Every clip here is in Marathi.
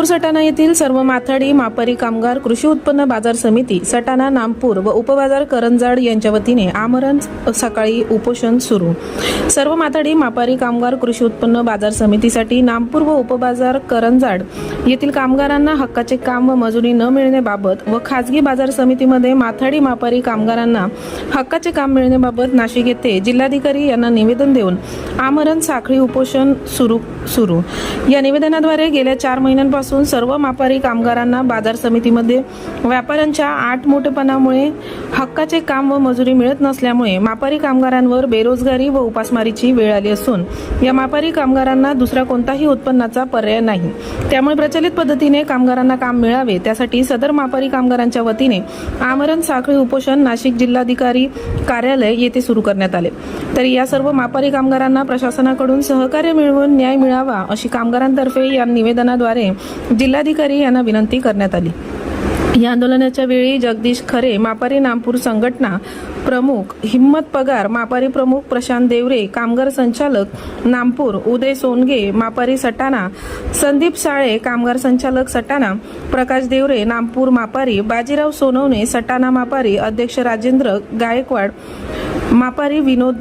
नामपूर सटाणा येथील सर्व माथाडी मापारी कामगार कृषी उत्पन्न बाजार समिती सटाणा नामपूर व उपबाजार करंजाड यांच्या वतीने आमरण सकाळी उपोषण सुरू. सर्व माथाडी मापारी कामगार कृषी उत्पन्न बाजार समितीसाठी नामपूर व उपबाजार करंजाड येथील कामगारांना हक्काचे काम व मजुरी न मिळण्याबाबत व खाजगी बाजार समितीमध्ये माथाडी मापारी कामगारांना हक्काचे काम मिळण्याबाबत नाशिक येथे जिल्हाधिकारी यांना निवेदन देऊन आमरण साखळी उपोषण सुरू सुरू. या निवेदनाद्वारे गेल्या चार महिन्यांपासून असून सर्व मापारी कामगारांना बाजार समितीमध्ये व्यापाऱ्यांच्या आठ मोठेपणामुळे हक्काचे काम व मजुरी मिळत नसल्यामुळे मापारी कामगारांवर बेरोजगारी व उपासमारीची वेळ आली असून या मापारी कामगारांना दुसरा कोणताही उत्पन्नाचा पर्याय नाही. त्यामुळे प्रचलित पद्धतीने कामगारांना काम मिळावे त्यासाठी सदर मापारी कामगारांच्या वतीने आमरण साखळी उपोषण नाशिक जिल्हाधिकारी कार्यालय येथे सुरू करण्यात आले. तर या सर्व मापारी कामगारांना प्रशासनाकडून सहकार्य मिळवून न्याय मिळावा अशी कामगारांतर्फे या निवेदनाद्वारे जिल्हाधिकारी यांना विनंती करण्यात आली. या आंदोलनाच्या वेळी जगदीश खरे मापारी नामपूर संघटना प्रमुख हिम्मत पगार मापारी प्रमुख प्रशांत देवरे कामगार संचालक नामपूर उदय सोनगे मापारी सटाणा संदीप साळे कामगार संचालक सटाणा प्रकाश देवरे नामपूर मापारी बाजीराव सोनवणे सटाणा मापारी अध्यक्ष राजेंद्र गायकवाड मापारी विनोद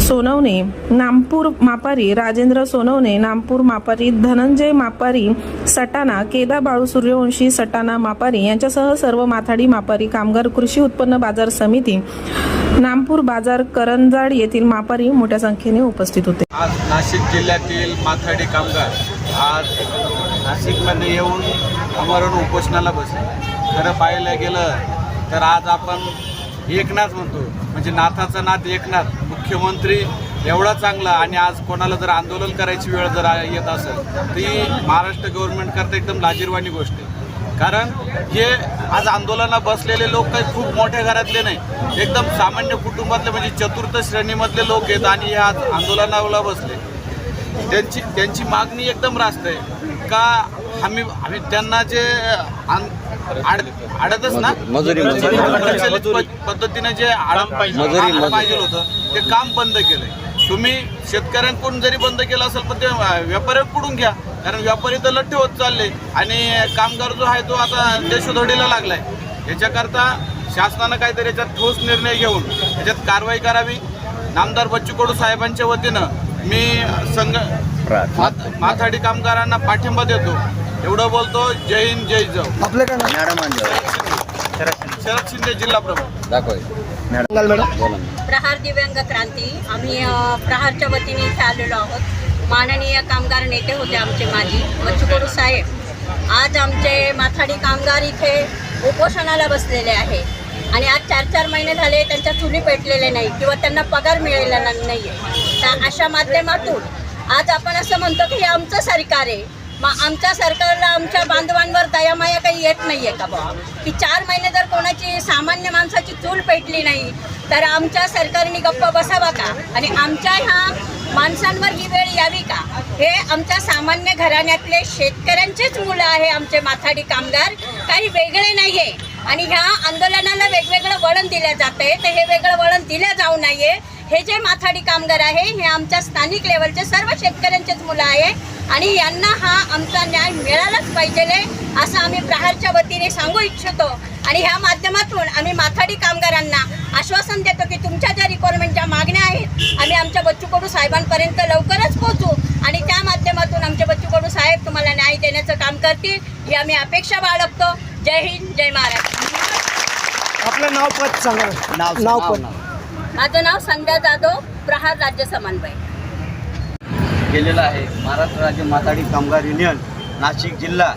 सोनवणे नामपूर मापारी राजेंद्र सोनवणे नामपूर मापारी धनंजय मापारी सटाणा केदा बाळू सूर्यवंशी सटाणा मापारी यांच्यासह सर्व माथाडी मापारी कामगार कृषी उत्पन्न बाजार समिती नामपूर बाजार करंजाड येथील मापारी मोठ्या संख्येने उपस्थित होते. आज नाशिक जिल्ह्यातील माथाडी कामगार आज नाशिकमध्ये येऊन अमरण उपोषणाला बसले. खरं पाहायला गेलं तर आज आपण एकनाथ म्हणतो. म्हणजे नाथाचा नाथ एकनाथ. मुख्यमंत्री एवढा चांगला आणि आज कोणाला जर आंदोलन करायची वेळ जर येत असेल ती महाराष्ट्र गव्हर्नमेंट करता एकदम लाजीरवाणी गोष्ट आहे. कारण जे आज आंदोलनात बसलेले लोक काही खूप मोठ्या घरातले नाही एकदम सामान्य कुटुंबातले म्हणजे चतुर्थ श्रेणीमधले लोक आहेत आणि हे आज आंदोलनाला बसले. त्यांची त्यांची मागणी एकदम रास्त आहे. का आम्ही आम्ही त्यांना जे आडतच ना? मजुरी- पद्धतीने जे आडम पाहिजे. पाहिजे होतं ते काम बंद केलंय. तुम्ही शेतकऱ्यांकडून जरी बंद केलं असेल पण ते व्यापाऱ्यांकडून घ्या? कारण व्यापारी तर लठ्ठे होत चालले. आणि कामगार जो आहे तो आता देशोधडीला लागलाय. याच्याकरता शासनानं काहीतरी याच्यात ठोस निर्णय घेऊन याच्यात कारवाई करावी. नामदार बच्चू कडू साहेबांच्या वतीनं मी संघ माथ- माथाडी कामगारांना पाठिंबा देतो. एवढं बोलतो जय हिंद जय जाऊ आपलं काय नाव? मॅडम शरद शिंदे जिल्हा प्रमुख. दाखव. सांगाल मॅडम. बोला ना. प्रहार दिव्यांग क्रांती. आम्ही अ, प्रहारच्या वतीने इथे आलेलो आहोत. माननीय कामगार नेते होते आमचे माजी बच्चूकडू साहेब. आज आमचे माथाडी कामगार इथे उपोषणाला बसलेले आहे. आणि आज चार चार महिने झाले त्यांच्या चुली पेटलेले नाही किंवा त्यांना पगार मिळालेला नाही आहे तर अशा माध्यमातून आज आपण असं म्हणतो की हे आमचं सरकार आहे. मग आमच्या सरकारला आमच्या बांधवांवर दयामाया काही येत नाही आहे का बुवा? की चार महिने जर कोणाची सामान्य माणसाची चूल पेटली नाही तर आमच्या सरकारने गप्प बसावा का? आणि आमच्या ह्या माणसांवर ही वेळ यावी का? हे आमच्या सामान्य घराण्यातले शेतकऱ्यांचेच मुलं आहे आमचे माथाडी कामगार. काही वेगळे नाही आहे आणि ह्या आंदोलनाला वेगवेगळं वळण दिलं जात आहे तर हे वेगळं वळण दिलं जाऊ नये हे जे माथाडी कामगार आहे हे आमच्या स्थानिक लेवलचे सर्व शेतकऱ्यांचेच मुलं आहे. आणि यांना हा आमचा न्याय मिळालाच पाहिजे असं आम्ही प्रहारच्या वतीने सांगू इच्छितो. आणि ह्या माध्यमातून आम्ही माथाडी कामगारांना आश्वासन देतो की तुमच्या ज्या रिक्वायरमेंटच्या मागण्या आहेत आम्ही आमच्या बच्चू कडू साहेबांपर्यंत लवकरच पोहोचू. आणि त्या माध्यमातून आमचे बच्चू कडू साहेब तुम्हाला न्याय देण्याचं काम करतील ही आम्ही अपेक्षा बाळगतो. जय हिंद जय महाराष्ट्र. आपलं नाव पद सांगा. नाव नाव माझं नाव संध्या जाधव प्रहार राज्य समन्वय केलेलं आहे. महाराष्ट्र राज्य माथाडी कामगार युनियन नाशिक जिल्हा.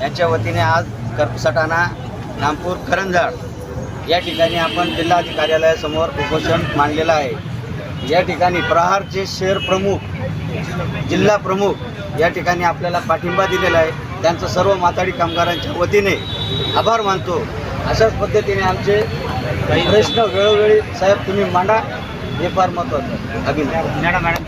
यांच्या वतीने आज कर नामपूर करंजाड या ठिकाणी आपण जिल्हाधिकारी कार्यालयासमोर उपोषण मांडलेलं आहे. या ठिकाणी प्रहारचे शहर प्रमुख जिल्हा प्रमुख या ठिकाणी आपल्याला पाठिंबा दिलेला आहे. त्यांचं सर्व माथाडी कामगारांच्या वतीने आभार मानतो. अशाच पद्धतीने आमचे प्रश्न वेळोवेळी साहेब तुम्ही मांडा. हे फार महत्त्वाचं अभिनंदन. Madam madam